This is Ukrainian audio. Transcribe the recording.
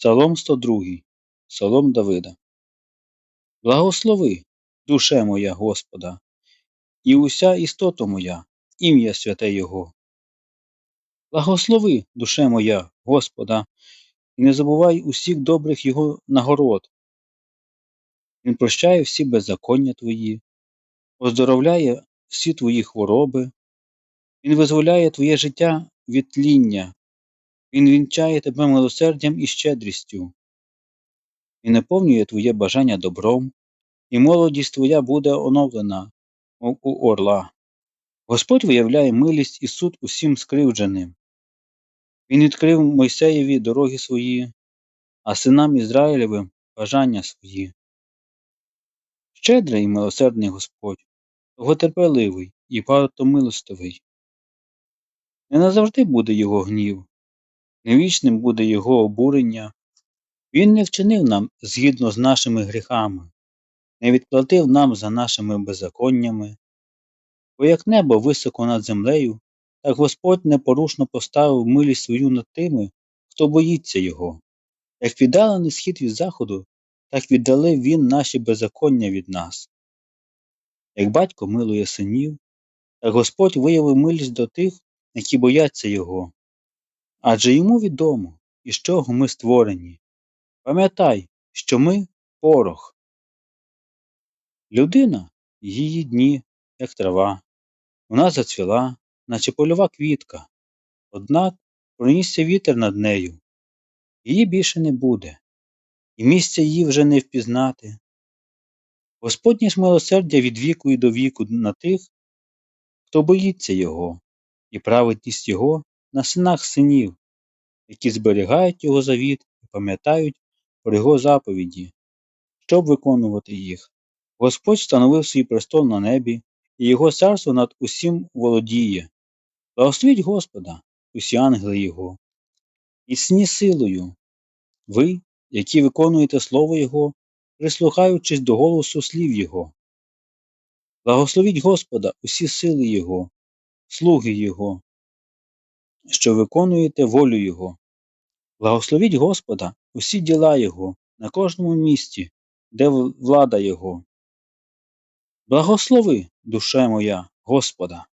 Псалом 102. Псалом Давида. Благослови, душе моя Господа, і уся істота моя, ім'я святе Його. Благослови, душе моя, Господа, і не забувай усіх добрих Його нагород. Він прощає всі беззаконня твої, оздоровляє всі твої хвороби, Він визволяє твоє життя від тління, Він вінчає тебе милосердям і щедрістю. Він наповнює твоє бажання добром, і молодість твоя буде оновлена, у орла. Господь виявляє милість і суд усім скривдженим. Він відкрив Мойсеєві дороги свої, а синам Ізраїлевим бажання свої. Щедрий і милосердний Господь, довготерпеливий і багатомилостивий. Не назавжди буде його гнів, не вічним буде його обурення. Він не вчинив нам згідно з нашими гріхами, не відплатив нам за нашими беззаконнями, бо як небо високо над землею, так Господь непорушно поставив милість свою над тими, хто боїться Його. Як віддалений схід від заходу, так віддалив Він наші беззаконня від нас. Як батько милує синів, так Господь виявив милість до тих, які бояться Його. Адже йому відомо, із чого ми створені. Пам'ятай, що ми порох. Людина її дні, як трава, вона зацвіла, наче польова квітка, однак пронісся вітер над нею. Її більше не буде, і місця її вже не впізнати. Господнє милосердя від віку і до віку на тих, хто боїться Його, і праведність Його на синах синів, які зберігають Його завіт і пам'ятають про Його заповіді, щоб виконувати їх. Господь встановив свій престол на небі, і Його царство над усім володіє. Благословіть Господа, усі ангели Його, і сні силою, ви, які виконуєте Слово Його, прислухаючись до голосу слів Його. Благословіть Господа усі сили Його, слуги Його, що виконуєте волю Його. Благословіть Господа усі діла Його на кожному місці, де влада Його. Благослови, душе моя, Господа.